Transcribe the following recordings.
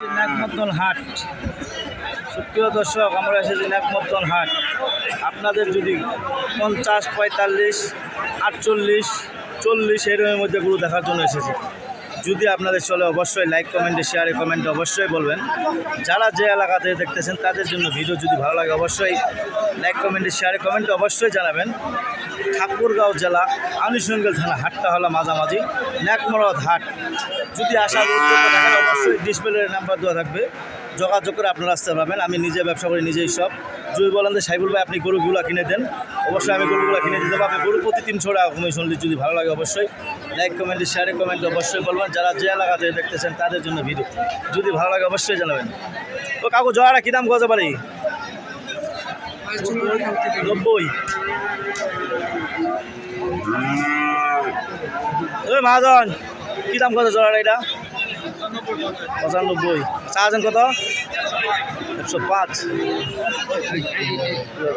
নাকমদ্দন হাট। সুপ্রিয় দর্শক, আমরা এসেছি নাকমদ্দন হাট। আপনাদের যদি পঞ্চাশ, পঁয়তাল্লিশ, আটচল্লিশ, চল্লিশ এরমের মধ্যে গরু দেখার জন্য এসেছি। যদি আপনাদের চলে, অবশ্যই লাইক কমেন্টে শেয়ারে কমেন্টে অবশ্যই বলবেন। যারা যে এলাকাতে দেখতেছেন, তাদের জন্য ভিডিও যদি ভালো লাগে, অবশ্যই লাইক কমেন্টে শেয়ারে কমেন্টে অবশ্যই জানাবেন। ঠাকুরগাঁও জেলা আনুষঙ্গেল থানা হাটটা হলো মাঝামাঝি ন্যাকমরদ হাট যদি আসার অবশ্যই ডিসপ্লের নাম্বার দেওয়া থাকবে। যোগাযোগ করে আপনারা আসতে পারবেন। আমি নিজে ব্যবসা করি, নিজেই সব। যদি বলেন যে সাইবুল ভাই, আপনি গরুগুলো কিনে দেন। অবশ্যই আমি গরুগুলো কিনে দিতে পারব। গরু প্রতি তিনশো টাকা কমিশন। যদি ভালো লাগে অবশ্যই। লাইক কমেন্টে শেয়ারে কমেন্টে অবশ্যই বলবেন। যারা যে এলাকাতে দেখতেছেন, তাদের জন্য ভিডিও যদি ভালো লাগে অবশ্যই জানাবেন। তো কাকু জয়াটা কী দাম গজে পারি নব্বই। ওই মহাজন, কী দাম কত জোড়াটা এটা? পঁচানব্বই। চার্জেন কত? একশো পাঁচ।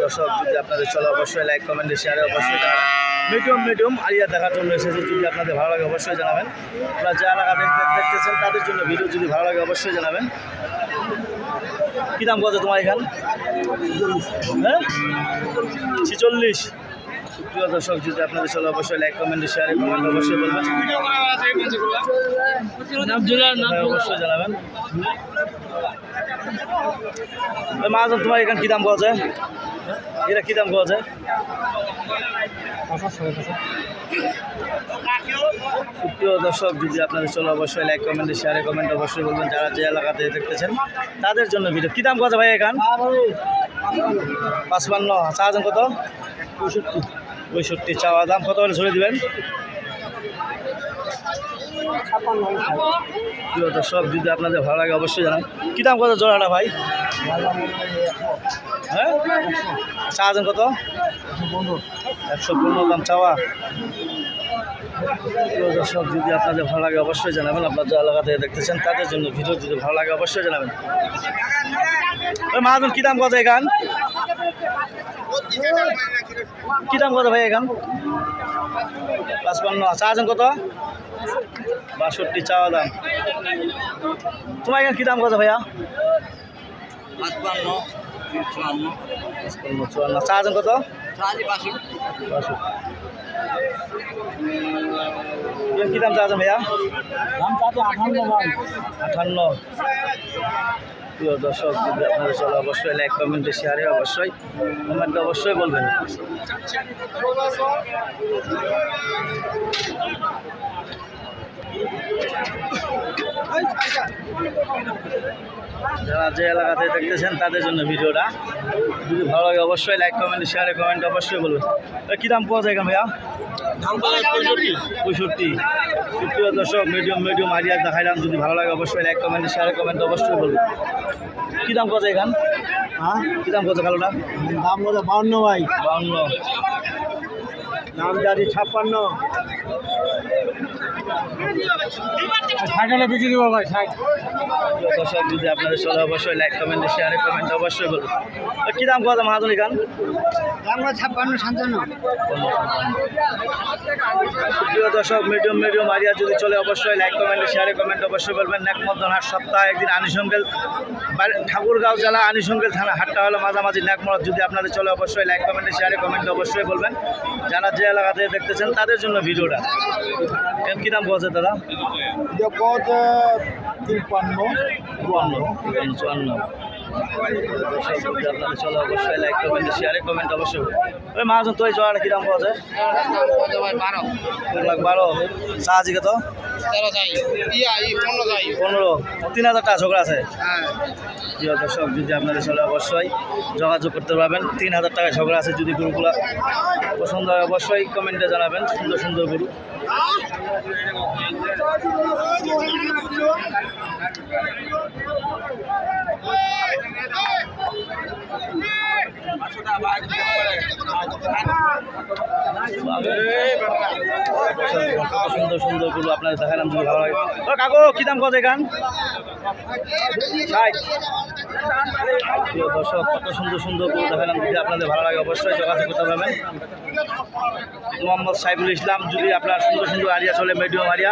দর্শক, যদি আপনাদের চলে, অবশ্যই লাইক কমেন্টে শেয়ারে অবশ্যই মিডিয়াম মিডিয়াম আরিয়া দেখার জন্য এসেছে। যদি আপনাদের ভালো লাগে, অবশ্যই জানাবেন। আপনারা যে এলাকা দেখতেছেন, তাদের জন্য ভিডিও যদি ভালো লাগে, অবশ্যই জানাবেন। কী দাম কত তোমার এখান? হ্যাঁ? ছিচল্লিশ। প্রিয় দর্শক যদি আপনাদের চলে অবশ্যই লাইক কমেন্টে শেয়ারে কমেন্ট অবশ্যই বলবেন। অবশ্যই জানাবেন। মাহাজন তোমার এখানে কী দাম পাওয়া যায়? এটা কী দাম পাওয়া যায়? সুপ্রিয় দর্শক যদি আপনাদের চলে অবশ্যই লাইক কমেন্টে শেয়ারে কমেন্ট অবশ্যই বলবেন যারা যে এলাকাতে দেখতেছেন তাদের জন্য ভিডিও কী দাম যায় ভাই এখান? পাঁচ পাঁচপান্ন চার্জন কত? পঁয়ষট্টি পঁয়ষট্টি চাওয়া দাম কত হলে ছড়িয়ে দেবেন? দর্শক, যদি আপনাদের ভালো লাগে অবশ্যই জানান। কী দাম কত জোড়াটা ভাই? হ্যাঁ? চার্জন কত? একশো পনেরো দাম চাওয়া। দর্শক, যদি আপনাদের ভালো লাগে অবশ্যই জানাবেন। আপনার যে এলাকা থেকে দেখতেছেন, তাদের জন্য ভিডিও যদি ভালো লাগে অবশ্যই জানাবেন। মাহাজন কী দাম কত এখান কী দাম কত ভাই এখান? পাঁচপান্ন। চার্জন কত? বাষট্টি চাওয়া দাম। তোমার এখানে কী দাম কত ভাইয়া? পাঁচপান্ন চুয়ান্ন। পাঁচপান্ন চুয়ান্ন। চার্জন কত? কী দাম চাচ্ছেন ভাইয়া? আঠান্ন। প্রিয় দর্শক যদি আপনাদের চলে অবশ্যই লাইক কমেন্টে শেয়ারে অবশ্যই কমেন্টে অবশ্যই বলবেন। যারা যে এলাকাতে দেখতেছেন তাদের জন্য ভিডিওটা। যদি ভালো লাগে অবশ্যই লাইক কমেন্ট শেয়ারে কমেন্ট অবশ্যই বলবেন। কী দাম পাওয়া যায় ভাইয়া? পঁয়ষট্টি। সুপ্রিয় দর্শক মিডিয়াম মিডিয়াম আইডিয়া দেখাইলাম। যদি ভালো লাগে অবশ্যই লাইক কমেন্ট শেয়ারে কমেন্ট অবশ্যই বলবেন। কী দাম কত এখান? হ্যাঁ? কী দাম কত কালোটা দাম কত বাউন্ন ভাই। বাউন্ন। দাম জারি ছাপ্পান্ন। ষাট হলে বিক্রি দেবো ভাই ষাট। দর্শক যদি আপনাদের চলে অবশ্যই লাইক কমেন্ট শেয়ারে কমেন্ট অবশ্যই বলবেন এ, কী দাম কত মহাজন দাম কত? ছাপ্পান্ন সাতান্ন। প্রিয় দর্শক মিডিয়াম মিডিয়াম আরিয়া যদি চলে অবশ্যই লাইক কমেন্ট শেয়ারে কমেন্ট অবশ্যই বলবেন। ন্যাকমদ্দন হাট সপ্তাহে একদিন আনিসঙ্গেল ঠাকুরগাঁও জেলা আনিসঙ্গেল থানা হাটটা হলো মাঝামাঝি ন্যাকমরদ যদি আপনাদের চলে অবশ্যই লাইক কমেন্ট শেয়ারে কমেন্ট অবশ্যই বলবেন। যারা যে এলাকাতে দেখতেছেন তাদের জন্য ভিডিওটা। এর কী দাম বলছে দাদা? তিপ্পান্ন চুয়ান্ন। চুয়ান্ন। অবশ্যই লাইক কমেন্ট শেয়ারে কমেন্ট অবশ্যই ওই মাহাজন তো এই জোড়াটা কী দাম পাওয়া যায়? বারো। বারো চার্জি কত পনেরো। তিন হাজার টাকা ঝগড়া আছে। প্রিয় দর্শক, যদি আপনাদের চলে অবশ্যই যোগাযোগ করতে পারবেন। তিন হাজার টাকা ঝগড়া আছে যদি গরুগুলো পছন্দ হয়, অবশ্যই কমেন্টে জানাবেন। সুন্দর সুন্দর গরু। সুন্দর সুন্দর গরু আপনাদের দেখালাম যদি ভালো লাগে কাকু কী দাম কত এখান দর্শক কত সুন্দর সুন্দর গরু দেখালাম যদি আপনাদের ভালো লাগে অবশ্যই যোগাযোগ করতে পারবেন মোহাম্মদ সাইফুল ইসলাম যদি আপনার সুন্দর সুন্দর আরিয়া চলে মিডিয়াম আরিয়া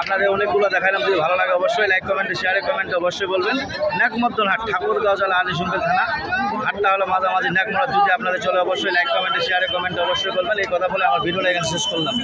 আপনাদের অনেকগুলো দেখাইলাম যদি ভালো লাগে অবশ্যই। লাইক, কমেন্ট শেয়ারে কমেন্টে অবশ্যই বলবেন ন্যাকমদ্দন হাট ঠাকুরগাঁও জেলা আলী সুন্দর থানা হাটটা হলো মাঝামাঝি ন্যাকমরা যদি আপনাদের চলে, অবশ্যই লাইক কমেন্টে শেয়ারে কমেন্টে অবশ্যই করবেন। এই কথা বলে আমার ভিডিওটা এখানে শেষ করলাম।